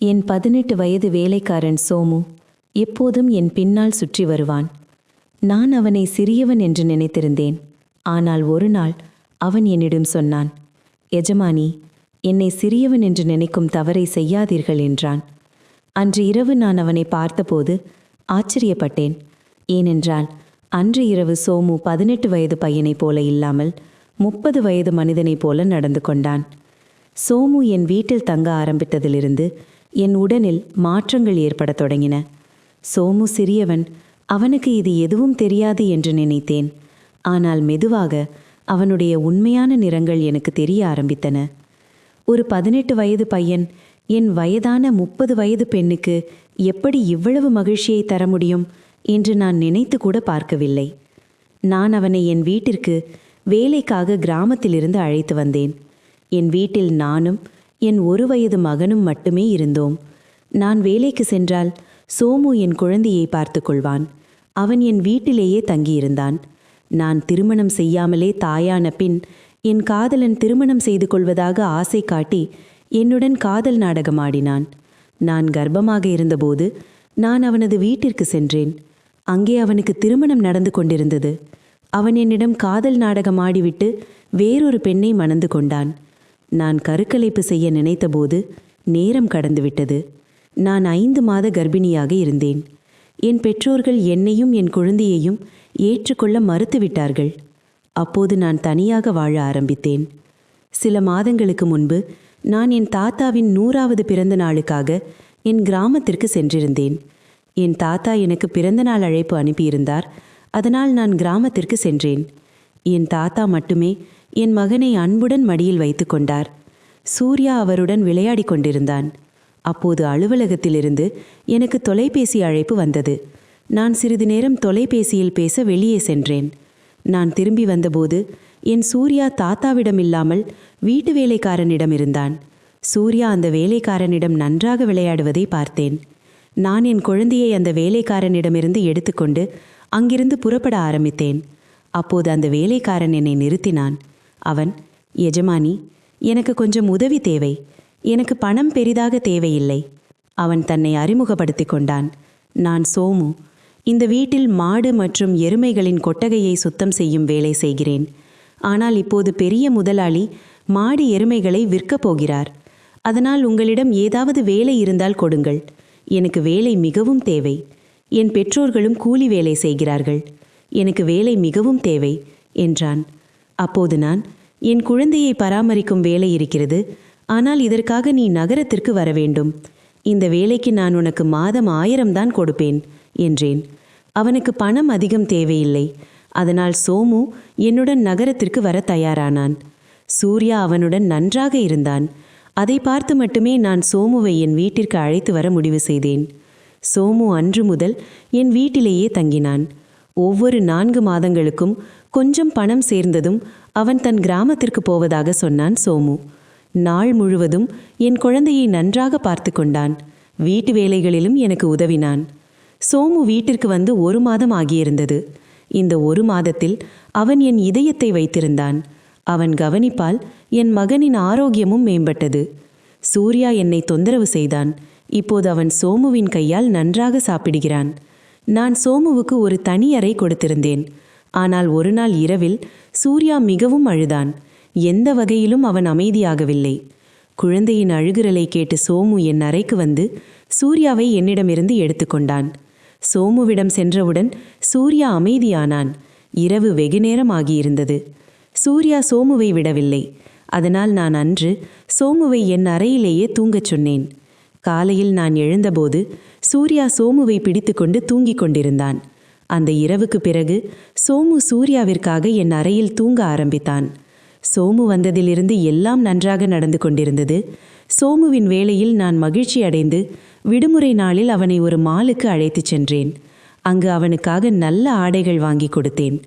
என் பதினெட்டு வயது வேலைக்காரன் சோமு எப்போதும் என் பின்னால் சுற்றி வருவான். நான் அவனை சிறியவன் என்று நினைத்திருந்தேன். ஆனால் ஒரு நாள் அவன் என்னிடம் சொன்னான் எஜமானி என்னை சிறியவன் என்று நினைக்கும் தவறை செய்யாதீர்கள் என்றான். அன்று இரவு நான் அவனை பார்த்தபோது ஆச்சரியப்பட்டேன். ஏனென்றால் அன்று இரவு சோமு பதினெட்டு வயது பையனைப் போல இல்லாமல் முப்பது வயது மனிதனைப் போல நடந்து கொண்டான். சோமு என் வீட்டில் தங்க ஆரம்பித்ததிலிருந்து என் உடலில் மாற்றங்கள் ஏற்படத் தொடங்கின. சோமு சிறியவன் அவனுக்கு இது எதுவும் தெரியாது என்று நினைத்தேன். ஆனால் மெதுவாக அவனுடைய உண்மையான நிறங்கள் எனக்கு தெரிய ஆரம்பித்தன. ஒரு பதினெட்டு வயது பையன் என் வயதான முப்பது வயது பெண்ணுக்கு எப்படி இவ்வளவு மகிழ்ச்சியை தர முடியும்? என்று நான் நினைத்து கூட பார்க்கவில்லை. நான் அவனை என் வீட்டிற்கு வேலைக்காக கிராமத்திலிருந்து அழைத்து வந்தேன். என் வீட்டில் நானும் என் ஒரு வயது மகனும் மட்டுமே இருந்தோம். நான் வேலைக்கு சென்றால் சோமு என் குழந்தையை பார்த்து கொள்வான். அவன் என் வீட்டிலேயே தங்கியிருந்தான். நான் திருமணம் செய்யாமலே தாயான பின் என் காதலன் திருமணம் செய்து கொள்வதாக ஆசை காட்டி என்னுடன் காதல் நாடகமாடினான் நான் கர்ப்பமாக இருந்தபோது நான் அவனது வீட்டிற்கு சென்றேன். அங்கே அவனுக்கு திருமணம் நடந்து கொண்டிருந்தது. அவன் என்னிடம் காதல் நாடகம் ஆடிவிட்டு வேறொரு பெண்ணை மணந்து கொண்டான். நான் கருக்கலைப்பு செய்ய நினைத்தபோது நேரம் கடந்துவிட்டது. நான் ஐந்து மாத கர்ப்பிணியாக இருந்தேன். என் பெற்றோர்கள் என்னையும் என் குழந்தையையும் ஏற்றுக்கொள்ள மறுத்துவிட்டார்கள். அப்போது நான் தனியாக வாழ ஆரம்பித்தேன். சில மாதங்களுக்கு முன்பு நான் என் தாத்தாவின் நூறாவது பிறந்த நாளுக்காக என் கிராமத்திற்கு சென்றிருந்தேன். என் தாத்தா எனக்கு பிறந்தநாள் அழைப்பு அனுப்பியிருந்தார். அதனால் நான் கிராமத்திற்கு சென்றேன். என் தாத்தா மட்டுமே என் மகனை அன்புடன் மடியில் வைத்து கொண்டார். சூர்யா அவருடன் விளையாடி கொண்டிருந்தான். அப்போது அலுவலகத்திலிருந்து எனக்கு தொலைபேசி அழைப்பு வந்தது. நான் சிறிது நேரம் தொலைபேசியில் பேச வெளியே சென்றேன். நான் திரும்பி வந்தபோது என் சூர்யா தாத்தாவிடம் இல்லாமல் வீட்டு வேலைக்காரனிடம் இருந்தான். சூர்யா அந்த வேலைக்காரனிடம் நன்றாக விளையாடுவதை பார்த்தேன். நான் என் குழந்தையை அந்த வேலைக்காரனிடமிருந்து எடுத்துக்கொண்டு அங்கிருந்து புறப்பட ஆரம்பித்தேன். அப்போது அந்த வேலைக்காரன் என்னை நிறுத்தினான். அவன் எஜமானி எனக்கு கொஞ்சம் உதவி தேவை. எனக்கு பணம் பெரிதாக தேவையில்லை. அவன் தன்னை அறிமுகப்படுத்திக் கொண்டான். நான் சோமு. இந்த வீட்டில் மாடு மற்றும் எருமைகளின் கொட்டகையை சுத்தம் செய்யும் வேலை செய்கிறேன். ஆனால் இப்போது பெரிய முதலாளி மாடு எருமைகளை விற்கப் போகிறார். அதனால் உங்களிடம் ஏதாவது வேலை இருந்தால் கொடுங்கள். எனக்கு வேலை மிகவும் தேவை. என் பெற்றோர்களும் கூலி வேலை செய்கிறார்கள். எனக்கு வேலை மிகவும் தேவை என்றான். அப்போது நான் என் குழந்தையை பராமரிக்கும் வேலை இருக்கிறது. ஆனால் இதற்காக நீ நகரத்திற்கு வர வேண்டும். இந்த வேலைக்கு நான் உனக்கு மாதம் ஆயிரம் தான் கொடுப்பேன் என்றேன். அவனுக்கு பணம் அதிகம் தேவையில்லை. அதனால் சோமு என்னுடன் நகரத்திற்கு வர தயாரானான். சூர்யா அவனுடன் நன்றாக இருந்தான். அதை பார்த்து மட்டுமே நான் சோமுவை என் வீட்டிற்கு அழைத்து வர முடிவு செய்தேன். சோமு அன்று முதல் என் வீட்டிலேயே தங்கினான். ஒவ்வொரு நான்கு மாதங்களுக்கும் கொஞ்சம் பணம் சேர்ந்ததும் அவன் தன் கிராமத்திற்கு போவதாக சொன்னான் சோமு. நாள் முழுவதும் என் குழந்தையை நன்றாக பார்த்து கொண்டான். வீட்டு வேலைகளிலும் எனக்கு உதவினான். சோமு வீட்டிற்கு வந்து ஒரு மாதம் ஆகியிருந்தது. இந்த ஒரு மாதத்தில் அவன் என் இதயத்தை வைத்திருந்தான். அவன் கவனிப்பால் என் மகனின் ஆரோக்கியமும் மேம்பட்டது. சூர்யா என்னை தொந்தரவு செய்தான். இப்போது அவன் சோமுவின் கையால் நன்றாக சாப்பிடுகிறான். நான் சோமுவுக்கு ஒரு தனி அறை கொடுத்திருந்தேன். ஆனால் ஒரு நாள் இரவில் சூர்யா மிகவும் அழுதான். எந்த வகையிலும் அவன் அமைதியாகவில்லை. குழந்தையின் அழுகுரலை கேட்டு சோமு என் அறைக்கு வந்து சூர்யாவை என்னிடமிருந்து எடுத்துக்கொண்டான் சோமுவிடம் சென்றவுடன் சூர்யா அமைதியானான். இரவு வெகுநேரம் ஆகியிருந்தது. சூர்யா சோமுவை விடவில்லை. அதனால் நான் அன்று சோமுவை என் அறையிலேயே தூங்கச் சொன்னேன். காலையில் நான் எழுந்தபோது சூர்யா சோமுவை பிடித்துக்கொண்டு தூங்கிக் கொண்டிருந்தான். அந்த இரவுக்கு பிறகு சோமு சூர்யாவிற்காக என் அறையில் தூங்க ஆரம்பித்தான். சோமு வந்ததிலிருந்து எல்லாம் நன்றாக நடந்து கொண்டிருந்தது. சோமுவின் வேளையில் நான் மகிழ்ச்சி அடைந்து விடுமுறை நாளில் அவனை ஒரு மாலுக்கு அழைத்துச் சென்றேன். அங்கு அவனுக்காக நல்ல ஆடைகள் வாங்கி கொடுத்தேன்.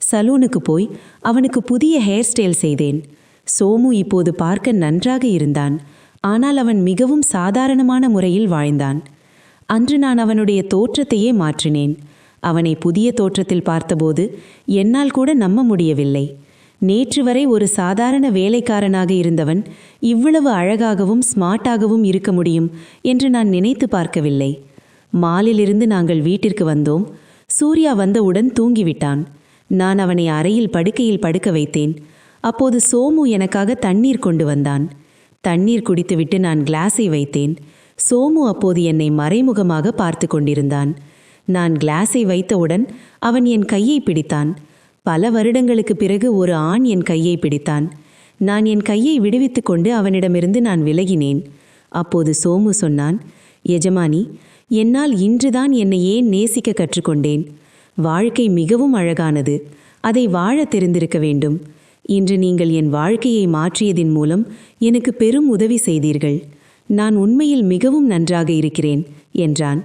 சலூனுக்கு போய் அவனுக்கு புதிய ஹேர் ஸ்டைல் செய்தேன். சோமு இப்போது பார்க்க நன்றாக இருந்தான். ஆனால் அவன் மிகவும் சாதாரணமான முறையில் வாழ்ந்தான். அன்று நான் அவனுடைய தோற்றத்தையே மாற்றினேன். அவனை புதிய தோற்றத்தில் பார்த்தபோது என்னால் கூட நம்ப முடியவில்லை. நேற்று வரை ஒரு சாதாரண வேலைக்காரனாக இருந்தவன் இவ்வளவு அழகாகவும் ஸ்மார்ட்டாகவும் இருக்க முடியும் என்று நான் நினைத்து பார்க்கவில்லை. மாலிலிருந்து நாங்கள் வீட்டிற்கு வந்தோம். சூர்யா வந்தவுடன் தூங்கிவிட்டான். நான் அவனை அறையில் படுக்கையில் படுக்க வைத்தேன். அப்போது சோமு எனக்காக தண்ணீர் கொண்டு வந்தான். தண்ணீர் குடித்துவிட்டு நான் கிளாஸை வைத்தேன். சோமு அப்போது என்னை மறைமுகமாக பார்த்து கொண்டிருந்தான். நான் கிளாஸை வைத்தவுடன் அவன் என் கையை பிடித்தான். பல வருடங்களுக்கு பிறகு ஒரு ஆண் என் கையை பிடித்தான். நான் என் கையை விடுவித்து கொண்டு அவனிடமிருந்து நான் விலகினேன். அப்போது சோமு சொன்னான் எஜமானி என்னால் இன்றுதான் என்னை ஏன் நேசிக்க கற்றுக்கொண்டேன்? வாழ்க்கை மிகவும் அழகானது. அதை வாழ தெரிந்திருக்க வேண்டும். இன்று நீங்கள் என் வாழ்க்கையை மாற்றியதின் மூலம் எனக்கு பெரும் உதவி செய்தீர்கள். நான் உண்மையில் மிகவும் நன்றாக இருக்கிறேன் என்றான்.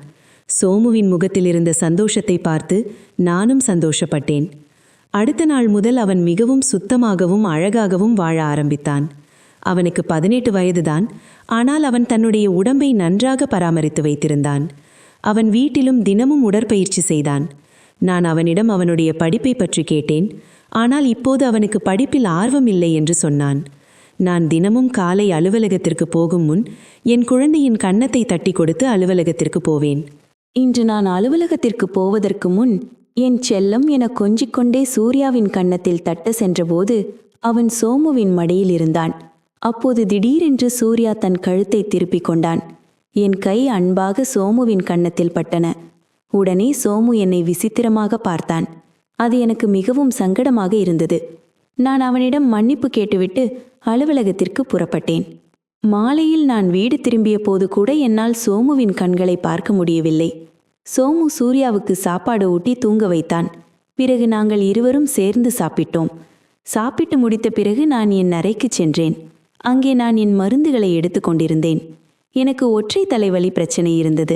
சோமுவின் முகத்தில் இருந்த சந்தோஷத்தை பார்த்து நானும் சந்தோஷப்பட்டேன். அடுத்த நாள் முதல் அவன் மிகவும் சுத்தமாகவும் அழகாகவும் வாழ ஆரம்பித்தான். அவனுக்கு பதினெட்டு வயதுதான் ஆனால் அவன் தன்னுடைய உடம்பை நன்றாக பராமரித்து வைத்திருந்தான். அவன் வீட்டிலும் தினமும் உடற்பயிற்சி செய்தான். நான் அவனிடம் அவனுடைய படிப்பை பற்றி கேட்டேன். ஆனால் இப்போது அவனுக்கு படிப்பில் ஆர்வம் இல்லை என்று சொன்னான். நான் தினமும் காலை அலுவலகத்திற்கு போகும் முன் என் குழந்தையின் கன்னத்தை தட்டி கொடுத்து அலுவலகத்திற்கு போவேன். இன்று நான் அலுவலகத்திற்கு போவதற்கு முன் என் செல்லம் என கொஞ்சிக்கொண்டே சூர்யாவின் கன்னத்தில் தட்ட சென்றபோது அவன் சோமுவின் மடியில் இருந்தான். அப்போது திடீரென்று சூர்யா தன் கழுத்தை திருப்பிக் கொண்டான். என் கை அன்பாக சோமுவின் கன்னத்தில் பட்டன. உடனே சோமு என்னை விசித்திரமாக பார்த்தான். அது எனக்கு மிகவும் சங்கடமாக இருந்தது. நான் அவனிடம் மன்னிப்பு கேட்டுவிட்டு அலுவலகத்திற்கு புறப்பட்டேன். மாலையில் நான் வீடு திரும்பிய போது கூட என்னால் சோமுவின் கண்களை பார்க்க முடியவில்லை. சோமு சூர்யாவுக்கு சாப்பாடு ஊட்டி தூங்க வைத்தான். பிறகு நாங்கள் இருவரும் சேர்ந்து சாப்பிட்டோம். சாப்பிட்டு முடித்த பிறகு நான் என் அறைக்கு சென்றேன். அங்கே நான் என் மருந்துகளை எடுத்துக்கொண்டிருந்தேன் எனக்கு ஒற்றை தலைவலி பிரச்சனை இருந்தது.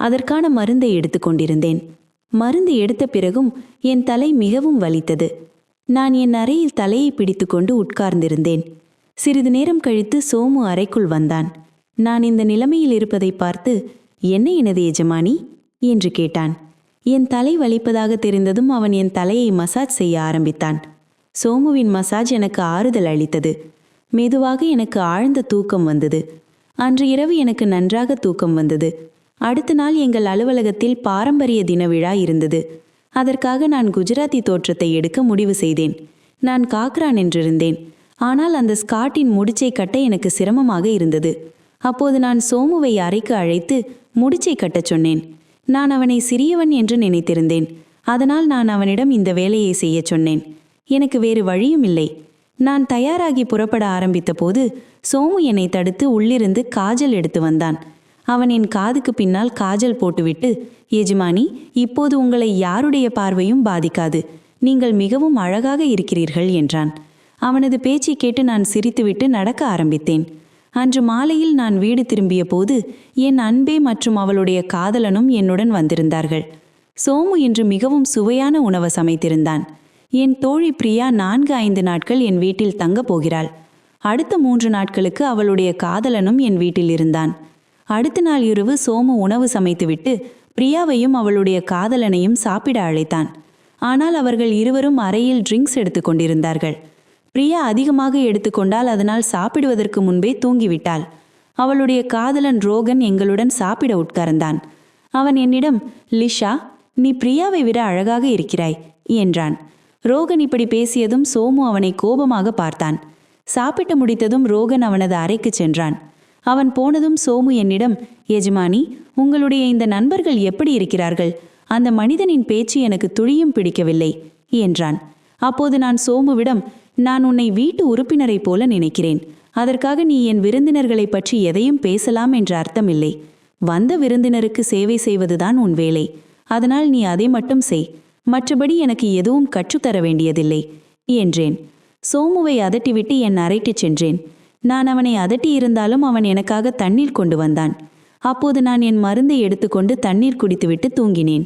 அதற்கான மருந்தை எடுத்துக்கொண்டிருந்தேன் மருந்து எடுத்த பிறகும் என் தலை மிகவும் வலித்தது. நான் என் அறையில் தலையை பிடித்துக்கொண்டு உட்கார்ந்திருந்தேன். சிறிது நேரம் கழித்து சோமு அறைக்குள் வந்தான். நான் இந்த நிலைமையில் இருப்பதை பார்த்து என்ன எனது எஜமானி? என்று கேட்டான். என் தலை வலிப்பதாக தெரிந்ததும் அவன் என் தலையை மசாஜ் செய்ய ஆரம்பித்தான். சோமுவின் மசாஜ் எனக்கு ஆறுதல் அளித்தது. மெதுவாக எனக்கு ஆழ்ந்த தூக்கம் வந்தது. அன்று இரவு எனக்கு நன்றாக தூக்கம் வந்தது. அடுத்த நாள் எங்கள் அலுவலகத்தில் பாரம்பரிய தின விழா இருந்தது. அதற்காக நான் குஜராத்தி தோற்றத்தை எடுக்க முடிவு செய்தேன். நான் காக்ரான் என்றிருந்தேன். ஆனால் அந்த ஸ்காட்டின் முடிச்சை கட்ட எனக்கு சிரமமாக இருந்தது. அப்போது நான் சோமுவை அறைக்கு அழைத்து முடிச்சை கட்டச் சொன்னேன். நான் அவனை சிறியவன் என்று நினைத்திருந்தேன். அதனால் நான் அவனிடம் இந்த வேலையை செய்யச் சொன்னேன். எனக்கு வேறு வழியும் இல்லை நான் தயாராகி புறப்பட ஆரம்பித்த போது சோமு என்னை தடுத்து உள்ளிருந்து காஜல் எடுத்து வந்தான். அவன் என் காதுக்கு பின்னால் காஜல் போட்டுவிட்டு எஜமானி இப்போது உங்களை யாருடைய பார்வையும் பாதிக்காது. நீங்கள் மிகவும் அழகாக இருக்கிறீர்கள் என்றான். அவனது பேச்சை கேட்டு நான் சிரித்துவிட்டு நடக்க ஆரம்பித்தேன். அன்று மாலையில் நான் வீடு திரும்பிய போது என் அன்பே மற்றும் அவளுடைய காதலனும் என்னுடன் வந்திருந்தார்கள். சோமு இன்று மிகவும் சுவையான உணவு சமைத்திருந்தான். என் தோழி பிரியா நான்கு ஐந்து நாட்கள் என் வீட்டில் தங்கப் போகிறாள். அடுத்த மூன்று நாட்களுக்கு அவளுடைய காதலனும் என் வீட்டில் இருந்தான். அடுத்த நாள் இரவு சோமு உணவு சமைத்துவிட்டு பிரியாவையும் அவளுடைய காதலனையும் சாப்பிட அழைத்தான். ஆனால் அவர்கள் இருவரும் அறையில் ட்ரிங்க்ஸ் எடுத்துக்கொண்டிருந்தார்கள் பிரியா அதிகமாக எடுத்துக்கொண்டால் அதனால் சாப்பிடுவதற்கு முன்பே தூங்கிவிட்டாள். அவளுடைய காதலன் ரோகன் எங்களுடன் சாப்பிட உட்கார்ந்தான். அவன் என்னிடம் லிஷா நீ பிரியாவை விட அழகாக இருக்கிறாய் என்றான். ரோகன் இப்படி பேசியதும் சோமு அவனை கோபமாக பார்த்தான். சாப்பிட்டு முடித்ததும் ரோகன் அவனது அறைக்கு சென்றான். அவன் போனதும் சோமு என்னிடம் எஜமானி உங்களுடைய இந்த நண்பர்கள் எப்படி இருக்கிறார்கள்? அந்த மனிதனின் பேச்சு எனக்கு துளியும் பிடிக்கவில்லை என்றான். அப்போது நான் சோமுவிடம் நான் உன்னை வீட்டு உறுப்பினரைப் போல நினைக்கிறேன். அதற்காக நீ என் விருந்தினர்களை பற்றி எதையும் பேசலாம் என்ற அர்த்தமில்லை. வந்த விருந்தினருக்கு சேவை செய்வதுதான் உன் வேலை. அதனால் நீ அதை மட்டும் செய். மற்றபடி எனக்கு எதுவும் கற்றுத்தர வேண்டியதில்லை என்றேன். சோமுவை அதட்டிவிட்டு என் அறைக்குச் சென்றேன். நான் அவனை அதட்டி இருந்தாலும் அவன் எனக்காக தண்ணீர் கொண்டு வந்தான். அப்போது நான் என் மருந்தை எடுத்துக்கொண்டு தண்ணீர் குடித்துவிட்டு தூங்கினேன்.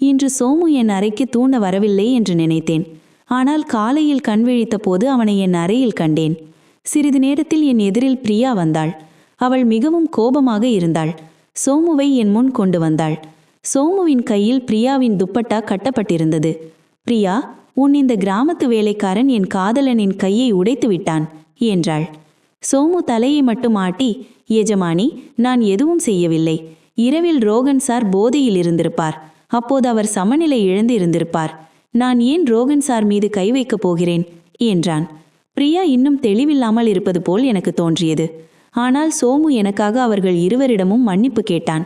இன்று சோமு என் அறைக்கு தூண வரவில்லை என்று நினைத்தேன். ஆனால் காலையில் கண் விழித்த போது அவனை என் அறையில் கண்டேன். சிறிது நேரத்தில் என் எதிரில் பிரியா வந்தாள். அவள் மிகவும் கோபமாக இருந்தாள். சோமுவை என் முன் கொண்டு வந்தாள். சோமுவின் கையில் பிரியாவின் துப்பட்டா கட்டப்பட்டிருந்தது. பிரியா உன் இந்த கிராமத்து வேலைக்காரன் என் காதலனின் கையை உடைத்து விட்டான் என்றாள். சோமு தலையை மட்டும் ஆட்டி எஜமானி நான் எதுவும் செய்யவில்லை. இரவில் ரோகன் சார் போதையில் இருந்திருப்பார். அப்போது அவர் சமநிலை இழந்து இருந்திருப்பார் நான் ஏன் ரோகன் சார் மீது கை வைக்கப் போகிறேன்? என்றான். பிரியா இன்னும் தெளிவில்லாமல் இருப்பது போல் எனக்கு தோன்றியது. ஆனால் சோமு எனக்காக அவர்கள் இருவரிடமும் மன்னிப்பு கேட்டான்.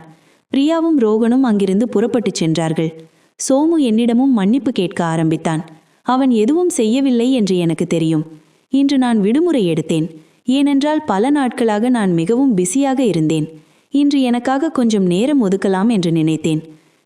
பிரியாவும் ரோகனும் அங்கிருந்து புறப்பட்டுச் சென்றார்கள். சோமு என்னிடமும் மன்னிப்பு கேட்க ஆரம்பித்தான். அவன் எதுவும் செய்யவில்லை என்று எனக்கு தெரியும். இன்று நான் விடுமுறை எடுத்தேன். ஏனென்றால் பல நாட்களாக நான் மிகவும் பிஸியாக இருந்தேன். இன்று எனக்காக கொஞ்சம் நேரம் ஒதுக்கலாம் என்று நினைத்தேன்.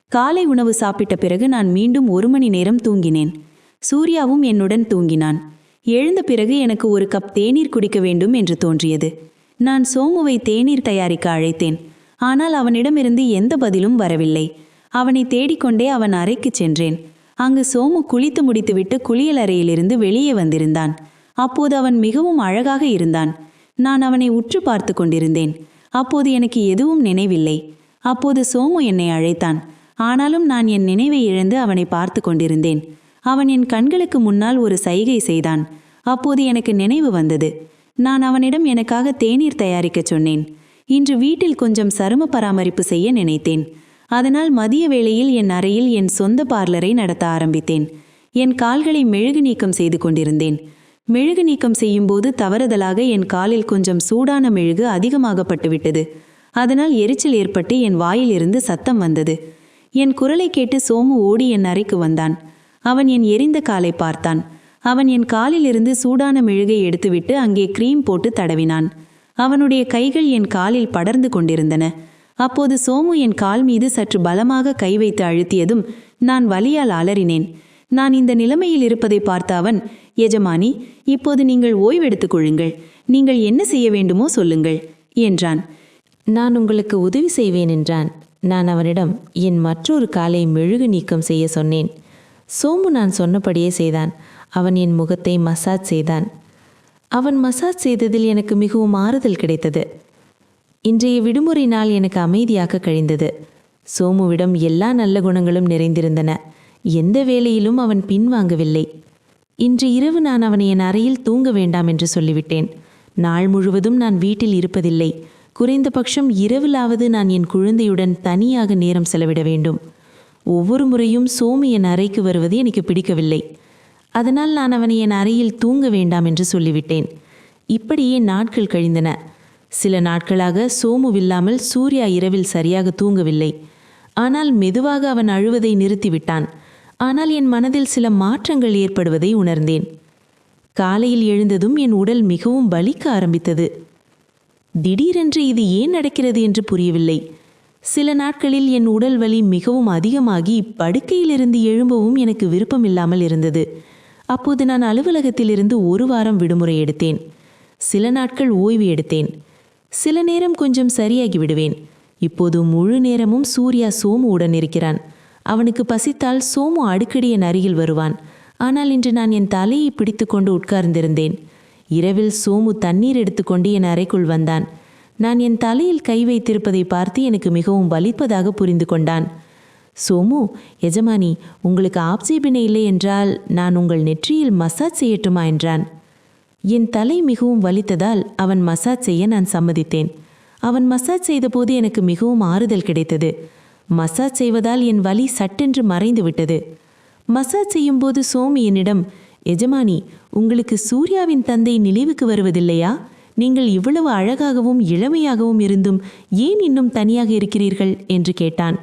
காலை உணவு சாப்பிட்ட பிறகு நான் மீண்டும் ஒரு மணி நேரம் தூங்கினேன். சூர்யாவும் என்னுடன் தூங்கினான். எழுந்த பிறகு எனக்கு ஒரு கப் தேநீர் குடிக்க வேண்டும் என்று தோன்றியது. நான் சோமுவை தேநீர் தயாரிக்க அழைத்தேன். ஆனால் அவனிடமிருந்து எந்த பதிலும் வரவில்லை. அவனை தேடிக்கொண்டே அவன் அறைக்குச் சென்றேன். அங்கு சோமு குளித்து முடித்துவிட்டு குளியலறையிலிருந்து வெளியே வந்திருந்தான். அப்போது அவன் மிகவும் அழகாக இருந்தான். நான் அவனை உற்று பார்த்து கொண்டிருந்தேன். அப்போது எனக்கு எதுவும் நினைவில்லை. அப்போது சோமு என்னை அழைத்தான். ஆனாலும் நான் என் நினைவை இழந்து அவனை பார்த்து கொண்டிருந்தேன். அவன் என் கண்களுக்கு முன்னால் ஒரு சைகை செய்தான். அப்போது எனக்கு நினைவு வந்தது. நான் அவனிடம் எனக்காக தேநீர் தயாரிக்கச் சொன்னேன். இன்று வீட்டில் கொஞ்சம் சரும பராமரிப்பு செய்ய நினைத்தேன். அதனால் மதிய வேளையில் என் அறையில் என் சொந்த பார்லரை நடத்த ஆரம்பித்தேன். என் கால்களை மெழுகு நீக்கம் செய்து கொண்டிருந்தேன். மெழுகு நீக்கம் செய்யும்போது தவறுதலாக என் காலில் கொஞ்சம் சூடான மெழுகு அதிகமாகப்பட்டுவிட்டது. அதனால் எரிச்சல் ஏற்பட்டு என் வாயிலிருந்து சத்தம் வந்தது. என் குரலை கேட்டு சோமு ஓடி என் அறைக்கு வந்தான். அவன் என் எரிந்த காலை பார்த்தான். அவன் என் காலிலிருந்து சூடான மெழுகை எடுத்துவிட்டு அங்கே க்ரீம் போட்டு தடவினான். அவனுடைய கைகள் என் காலில் படர்ந்து கொண்டிருந்தன. அப்போது சோமு என் கால் மீது சற்று பலமாக கை வைத்து அழுத்தியதும் நான் வலியால் அலறினேன். நான் இந்த நிலைமையில் இருப்பதை பார்த்த அவன் எஜமானி இப்போது நீங்கள் ஓய்வெடுத்துக் கொள்ளுங்கள். நீங்கள் என்ன செய்ய வேண்டுமோ சொல்லுங்கள் என்றான். நான் உங்களுக்கு உதவி செய்வேன் என்றான். நான் அவனிடம் என் மற்றொரு காலை மெழுகு நீக்கம் செய்ய சொன்னேன். சோமு நான் சொன்னபடியே செய்தான். அவன் என் முகத்தை மசாஜ் செய்தான். அவன் மசாஜ் செய்ததில் எனக்கு மிகவும் ஆறுதல் கிடைத்தது. இன்றைய விடுமுறை நாள் எனக்கு அமைதியாக கழிந்தது. சோமுவிடம் எல்லா நல்ல குணங்களும் நிறைந்திருந்தன. எந்த வேலையிலும் அவன் பின்வாங்கவில்லை. இன்று இரவு நான் அவனை என் அறையில் தூங்க வேண்டாம் என்று சொல்லிவிட்டேன். நாள் முழுவதும் நான் வீட்டில் இருப்பதில்லை. குறைந்தபட்சம் இரவிலாவது நான் என் குழந்தையுடன் தனியாக நேரம் செலவிட வேண்டும். ஒவ்வொரு முறையும் சோமு என் அறைக்கு வருவது எனக்கு பிடிக்கவில்லை. அதனால் நான் அவனை என் அறையில் தூங்க வேண்டாம் என்று சொல்லிவிட்டேன். இப்படியே நாட்கள் கழிந்தன. சில நாட்களாக சோமுவில்லாமல் சூர்யா இரவில் சரியாக தூங்கவில்லை. ஆனால் மெதுவாக அவன் அழுவதை நிறுத்திவிட்டான். ஆனால் என் மனதில் சில மாற்றங்கள் ஏற்படுவதை உணர்ந்தேன். காலையில் எழுந்ததும் என் உடல் மிகவும் வலிக்க ஆரம்பித்தது. திடீரென்று இது ஏன் நடக்கிறது என்று புரியவில்லை. சில நாட்களில் என் உடல் வலி மிகவும் அதிகமாகி படுக்கையிலிருந்து எழும்பவும் எனக்கு விருப்பமில்லாமல் இருந்தது. அப்போது நான் அலுவலகத்திலிருந்து ஒரு வாரம் விடுமுறை எடுத்தேன். சில நாட்கள் ஓய்வு எடுத்தேன். சில நேரம் கொஞ்சம் சரியாகி விடுவேன். இப்போது முழு நேரமும் சூர்யா சோமுவுடன் உடன் இருக்கிறான். அவனுக்கு பசித்தால் சோமு அடிக்கடி என் அருகில் வருவான். ஆனால் இன்று நான் என் தலையை பிடித்துக்கொண்டு உட்கார்ந்திருந்தேன். இரவில் சோமு தண்ணீர் எடுத்துக்கொண்டு என் அறைக்குள் வந்தான். நான் என் தலையில் கை வைத்திருப்பதை பார்த்து எனக்கு மிகவும் வலிப்பதாக புரிந்து கொண்டான். சோமு எஜமானி உங்களுக்கு ஆப்சேபினை இல்லை என்றால் நான் உங்கள் நெற்றியில் மசாஜ் செய்யட்டுமா? என்றான். என் தலை மிகவும் வலித்ததால் அவன் மசாஜ் செய்ய நான் சம்மதித்தேன். அவன் மசாஜ் செய்தபோது எனக்கு மிகவும் ஆறுதல் கிடைத்தது. மசாஜ் செய்வதால் என் வலி சட்டென்று மறைந்து விட்டது மசாஜ் செய்யும்போது சோமி என்னிடம் எஜமானி உங்களுக்கு சூர்யாவின் தந்தை நினைவுக்கு வருவதில்லையா? நீங்கள் இவ்வளவு அழகாகவும் இளமையாகவும் இருந்தும் ஏன் இன்னும் தனியாக இருக்கிறீர்கள்? என்று கேட்டான்.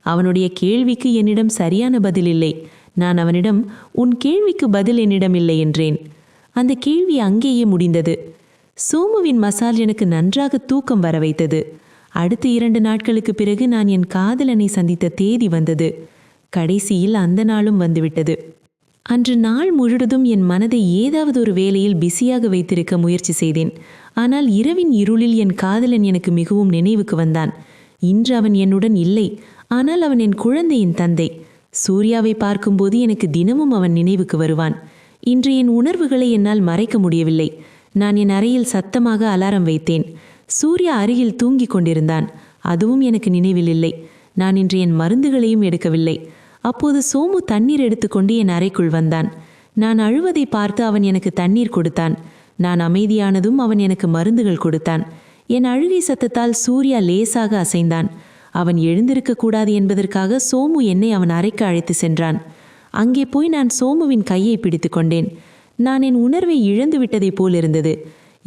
அவனுடைய கேள்விக்கு என்னிடம் சரியான பதில் இல்லை. நான் அவனிடம் உன் கேள்விக்கு பதில் என்னிடம் இல்லை என்றேன். அந்த கேள்வி அங்கேயே முடிந்தது. சோமுவின் மசால் எனக்கு நன்றாக தூக்கம் வர வைத்தது. அடுத்த இரண்டு நாட்களுக்கு பிறகு நான் என் காதலனை சந்தித்த தேதி வந்தது. கடைசியில் அந்த நாளும் வந்துவிட்டது. அன்று நாள் முழுவதும் என் மனதை ஏதாவது ஒரு வேலையில் பிஸியாக வைத்திருக்க முயற்சி செய்தேன். ஆனால் இரவின் இருளில் என் காதலன் எனக்கு மிகவும் நினைவுக்கு வந்தான். இன்று அவன் என்னுடன் இல்லை. ஆனால் அவன் என் குழந்தையின் தந்தை. சூர்யாவை பார்க்கும்போது எனக்கு தினமும் அவன் நினைவுக்கு வருவான். இன்று என் உணர்வுகளை என்னால் மறைக்க முடியவில்லை. நான் என் அறையில் சத்தமாக அலாரம் வைத்தேன். சூர்யா அருகில் தூங்கிக் கொண்டிருந்தான். அதுவும் எனக்கு நினைவில் இல்லை. நான் இன்று என் மருந்துகளையும் எடுக்கவில்லை. அப்போது சோமு தண்ணீர் எடுத்துக்கொண்டு என் அறைக்குள் வந்தான். நான் அழுவதை பார்த்து அவன் எனக்கு தண்ணீர் கொடுத்தான். நான் அமைதியானதும் அவன் எனக்கு மருந்துகள் கொடுத்தான். என் அழுகை சத்தத்தால் சூர்யா லேசாக அசைந்தான். அவன் எழுந்திருக்க கூடாது என்பதற்காக சோமு என்னை அவன் அறைக்கு அழைத்து சென்றான். அங்கே போய் நான் சோமுவின் கையை பிடித்து கொண்டேன். நான் என் உணர்வை இழந்து விட்டதைப் போல் இருந்தது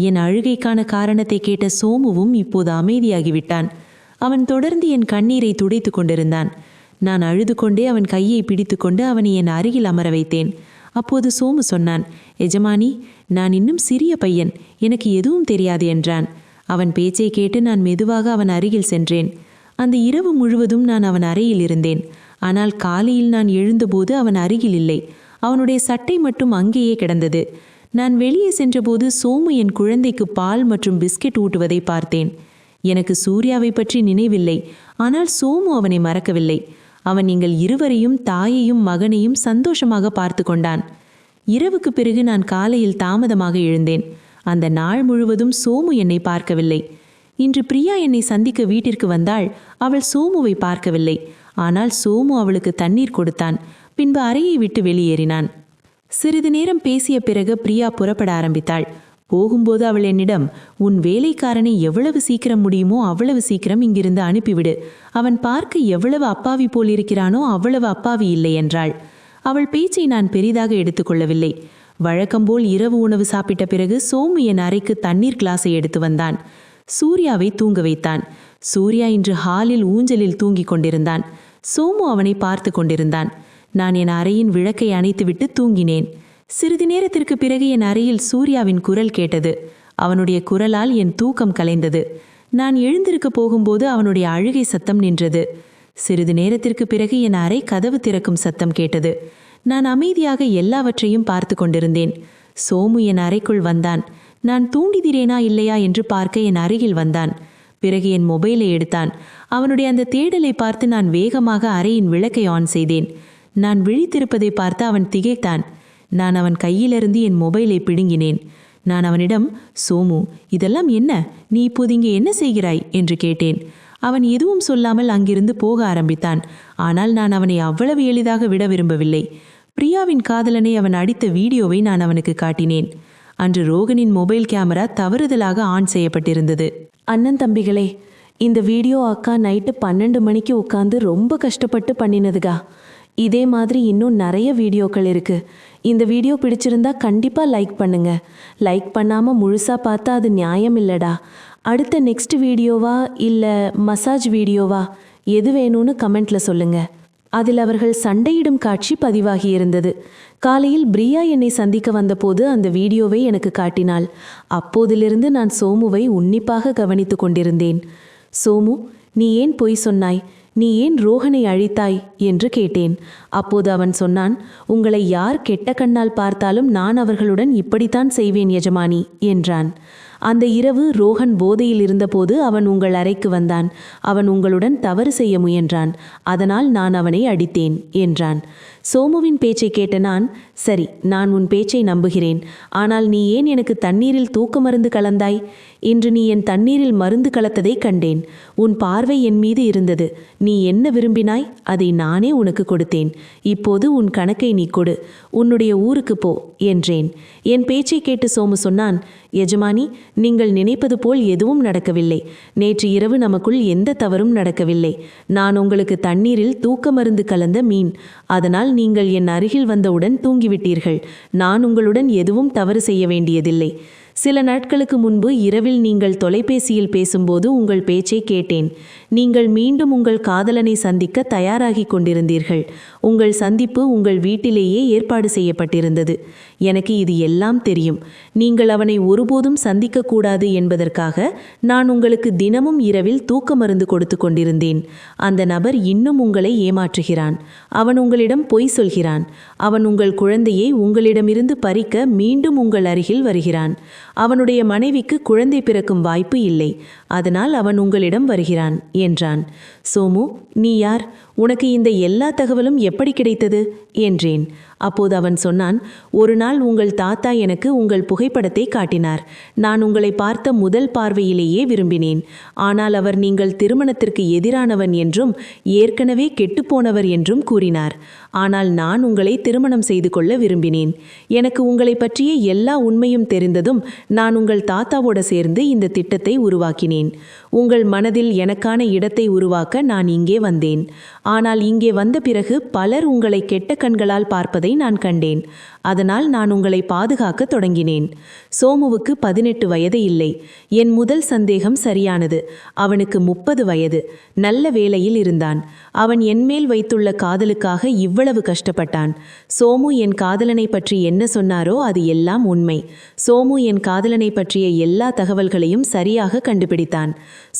என் அழுகைக்கான காரணத்தை கேட்ட சோமுவும் இப்போது அமைதியாகிவிட்டான். அவன் தொடர்ந்து என் கண்ணீரை துடைத்து கொண்டிருந்தான். நான் அழுது கொண்டே அவன் கையை பிடித்துக்கொண்டு அவனை என் அருகில் அமர வைத்தேன். அப்போது சோமு சொன்னான் எஜமானி நான் இன்னும் சிறிய பையன். எனக்கு எதுவும் தெரியாது என்றான். அவன் பேச்சை கேட்டு நான் மெதுவாக அவன் அருகில் சென்றேன். அந்த இரவு முழுவதும் நான் அவன் அறையில் இருந்தேன். ஆனால் காலையில் நான் எழுந்தபோது அவன் அருகில் இல்லை. அவனுடைய சட்டை மட்டும் அங்கேயே கிடந்தது. நான் வெளியே சென்றபோது சோமு என் குழந்தைக்கு பால் மற்றும் பிஸ்கெட் ஊட்டுவதை பார்த்தேன். எனக்கு சூர்யாவை பற்றி நினைவில்லை. ஆனால் சோமு அவனை மறக்கவில்லை. அவன் எங்கள் இருவரையும் தாயையும் மகனையும் சந்தோஷமாக பார்த்து கொண்டான். இரவுக்கு பிறகு நான் காலையில் தாமதமாக எழுந்தேன். அந்த நாள் முழுவதும் சோமு என்னை பார்க்கவில்லை. இன்று பிரியா என்னை சந்திக்க வீட்டிற்கு வந்தாள். அவள் சோமுவை பார்க்கவில்லை. ஆனால் சோமு அவளுக்கு தண்ணீர் கொடுத்தான். பின்பு அறையை விட்டு வெளியேறினான். சிறிது நேரம் பேசிய பிறகு பிரியா புறப்பட ஆரம்பித்தாள். போகும்போது அவள் என்னிடம் உன் வேலைக்காரனை எவ்வளவு சீக்கிரம் முடியுமோ அவ்வளவு சீக்கிரம் இங்கிருந்து அனுப்பிவிடு. அவன் பார்க்க எவ்வளவு அப்பாவி போலிருக்கிறானோ அவ்வளவு அப்பாவி இல்லை என்றாள். அவள் பேச்சை நான் பெரிதாக எடுத்துக்கொள்ளவில்லை வழக்கம்போல் இரவு உணவு சாப்பிட்ட பிறகு சோமு என் அறைக்கு தண்ணீர் கிளாஸை எடுத்து வந்தான். சூர்யாவை தூங்க வைத்தான். சூர்யா இன்று ஹாலில் ஊஞ்சலில் தூங்கிக் கொண்டிருந்தான். சோமு அவனை பார்த்து கொண்டிருந்தான். நான் என் அறையின் விளக்கை அணைத்துவிட்டு தூங்கினேன். சிறிது நேரத்திற்கு பிறகு என் அறையில் சூர்யாவின் குரல் கேட்டது. அவனுடைய குரலால் என் தூக்கம் கலைந்தது. நான் எழுந்திருக்க போகும்போது அவனுடைய அழுகை சத்தம் நின்றது. சிறிது நேரத்திற்கு பிறகு என் அறை கதவு திறக்கும் சத்தம் கேட்டது. நான் அமைதியாக எல்லாவற்றையும் பார்த்து கொண்டிருந்தேன். சோமு என் அறைக்குள் வந்தான். நான் தூண்டிதிரேனா இல்லையா? என்று பார்க்க என் அருகில் வந்தான். பிறகு என் மொபைலை எடுத்தான். அவனுடைய அந்த தேடலை பார்த்து நான் வேகமாக அறையின் விளக்கை ஆன் செய்தேன். நான் விழித்திருப்பதை பார்த்து அவன் திகைத்தான். நான் அவன் கையிலிருந்து என் மொபைலை பிடுங்கினேன். நான் அவனிடம் சோமு இதெல்லாம் என்ன? நீ இப்போது இங்கே என்ன செய்கிறாய்? என்று கேட்டேன். அவன் எதுவும் சொல்லாமல் அங்கிருந்து போக ஆரம்பித்தான். ஆனால் நான் அவனை அவ்வளவு எளிதாக விட விரும்பவில்லை. பிரியாவின் காதலனை அவன் அடித்த வீடியோவை நான் அவனுக்கு காட்டினேன். அன்று ரோகனின் மொபைல் கேமரா தவறுதலாக ஆன் செய்யப்பட்டிருந்தது. அண்ணன் தம்பிகளே இந்த வீடியோ அக்கா நைட்டு பன்னெண்டு மணிக்கு உட்காந்து ரொம்ப கஷ்டப்பட்டு பண்ணினதுகா இதே மாதிரி இன்னும் நிறைய வீடியோக்கள் இருக்குது இந்த வீடியோ பிடிச்சிருந்தா கண்டிப்பாக லைக் பண்ணுங்க. லைக் பண்ணாமல் முழுசாக பார்த்தா அது நியாயம் இல்லைடா. அடுத்த நெக்ஸ்ட் வீடியோவா இல்லை மசாஜ் வீடியோவா? எது வேணும்னு கமெண்ட்டில் சொல்லுங்கள் அதில் அவர்கள் சண்டையிடும் காட்சி பதிவாகி இருந்தது. காலையில் பிரியா என்னை சந்திக்க வந்தபோது அந்த வீடியோவை எனக்கு காட்டினாள். அப்போதிலிருந்து நான் சோமுவை உன்னிப்பாக கவனித்து கொண்டிருந்தேன். சோமு நீ ஏன் பொய் சொன்னாய்? நீ ஏன் ரோஹனை அழித்தாய்? என்று கேட்டேன். அப்போது அவன் சொன்னான் உங்களை யார் கெட்ட கண்ணால் பார்த்தாலும் நான் அவர்களுடன் இப்படித்தான் செய்வேன் எஜமானி என்றான். அந்த இரவு ரோஹன் போதையில் இருந்தபோது அவன் உங்கள் அறைக்கு வந்தான். அவன் உங்களுடன் தவறு செய்ய முயன்றான். அதனால் நான் அவனை அடித்தேன் என்றான். சோமுவின் பேச்சை கேட்ட நான் சரி நான் உன் பேச்சை நம்புகிறேன். ஆனால் நீ ஏன் எனக்கு தண்ணீரில் தூக்க மருந்து கலந்தாய்? இன்று நீ என் தண்ணீரில் மருந்து கலத்ததை கண்டேன். உன் பார்வை என் மீது இருந்தது. நீ என்ன விரும்பினாய்? அதை நானே உனக்கு கொடுத்தேன். இப்போது உன் கணக்கை நீ கொடு. உன்னுடைய ஊருக்கு போ என்றேன். என் பேச்சை கேட்டு சோமு சொன்னான் எஜமானி நீங்கள் நினைப்பது போல் எதுவும் நடக்கவில்லை. நேற்று இரவு நமக்குள் எந்த தவறும் நடக்கவில்லை. நான் உங்களுக்கு தண்ணீரில் தூக்க மருந்து கலந்த மீன். அதனால் நீங்கள் என் அருகில் வந்தவுடன் தூங்கிவிட்டீர்கள். நான் உங்களுடன் எதுவும் தவறு செய்ய வேண்டியதில்லை. சில நாட்களுக்கு முன்பு இரவில் நீங்கள் தொலைபேசியில் பேசும்போது உங்கள் பேச்சை கேட்டேன். நீங்கள் மீண்டும் உங்கள் காதலனை சந்திக்க தயாராகி கொண்டிருந்தீர்கள். உங்கள் சந்திப்பு உங்கள் வீட்டிலேயே ஏற்பாடு செய்யப்பட்டிருந்தது. எனக்கு இது எல்லாம் தெரியும். நீங்கள் அவனை ஒருபோதும் சந்திக்கக்கூடாது என்பதற்காக நான் உங்களுக்கு தினமும் இரவில் தூக்க மருந்து கொடுத்து கொண்டிருந்தேன். அந்த நபர் இன்னும் உங்களை ஏமாற்றுகிறான். அவன் உங்களிடம் பொய் சொல்கிறான். அவன் உங்கள் குழந்தையை உங்களிடமிருந்து பறிக்க மீண்டும் உங்கள் அருகில் வருகிறான். அவனுடைய மனைவிக்கு குழந்தை பிறக்கும் வாய்ப்பு இல்லை. அதனால் அவன் உங்களிடம் வருகிறான் என்றான். சோமு நீ யார்? உனக்கு இந்த எல்லா தகவலும் எப்படி கிடைத்தது? என்றேன். அப்போது அவன் சொன்னான் ஒரு நாள் உங்கள் தாத்தா எனக்கு உங்கள் புகைப்படத்தை காட்டினார். நான் உங்களை பார்த்த முதல் பார்வையிலேயே விரும்பினேன். ஆனால் அவர் நீங்கள் திருமணத்திற்கு எதிரானவன் என்றும் ஏற்கனவே கெட்டுப்போனவர் என்றும் கூறினார். ஆனால் நான் உங்களை திருமணம் செய்து கொள்ள விரும்பினேன். எனக்கு உங்களை பற்றிய எல்லா உண்மையும் தெரிந்ததும் நான் உங்கள் தாத்தாவோட சேர்ந்து இந்த திட்டத்தை உருவாக்கினேன். உங்கள் மனதில் எனக்கான இடத்தை உருவாக்க நான் இங்கே வந்தேன். ஆனால் இங்கே வந்த பிறகு பலர் உங்களை கெட்ட கண்களால் பார்ப்பதை நான் கண்டேன். அதனால் நான் உங்களை பாதுகாக்க தொடங்கினேன். சோமுவுக்கு பதினெட்டு வயது இல்லை. என் முதல் சந்தேகம் சரியானது. அவனுக்கு முப்பது வயது. நல்ல வேலையில் இருந்தான். அவன் என்மேல் வைத்துள்ள காதலுக்காக இவ்வளவு கஷ்டப்பட்டான்? சோமு என் காதலனை பற்றி என்ன சொன்னாரோ அது எல்லாம் உண்மை. சோமு என் காதலனை பற்றிய எல்லா தகவல்களையும் சரியாக கண்டுபிடித்தான்.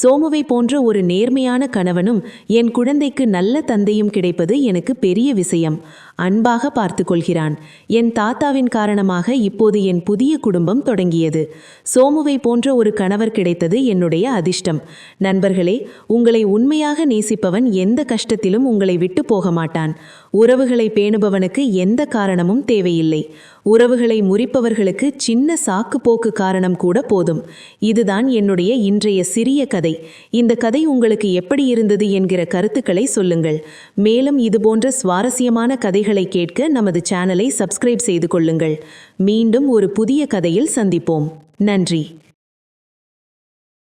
சோமுவை போன்ற ஒரு நேர்மையான கணவனும் என் குழந்தைக்கு நல்ல தந்தையும் கிடைப்பது எனக்கு பெரிய விஷயம். அன்பாக பார்த்து கொள்கிறான். என் தாத்தாவின் காரணமாக இப்போது என் புதிய குடும்பம் தொடங்கியது. சோமுவை போன்ற ஒரு கணவர் கிடைத்தது என்னுடைய அதிர்ஷ்டம். நண்பர்களே உங்களை உண்மையாக நேசிப்பவன் எந்த கஷ்டத்திலும் உங்களை விட்டு போக மாட்டான். உறவுகளை பேணுபவனுக்கு எந்த காரணமும் தேவையில்லை. உறவுகளை முறிப்பவர்களுக்கு சின்ன சாக்கு போக்கு காரணம் கூட போதும். இதுதான் என்னுடைய இன்றைய சிறிய கதை. இந்த கதை உங்களுக்கு எப்படி இருந்தது என்கிற கருத்துக்களை சொல்லுங்கள். மேலும் இதுபோன்ற சுவாரஸ்யமான கதைகளை கேட்க நமது சேனலை சப்ஸ்கிரைப் செய்து கொள்ளுங்கள். மீண்டும் ஒரு புதிய கதையில் சந்திப்போம். நன்றி.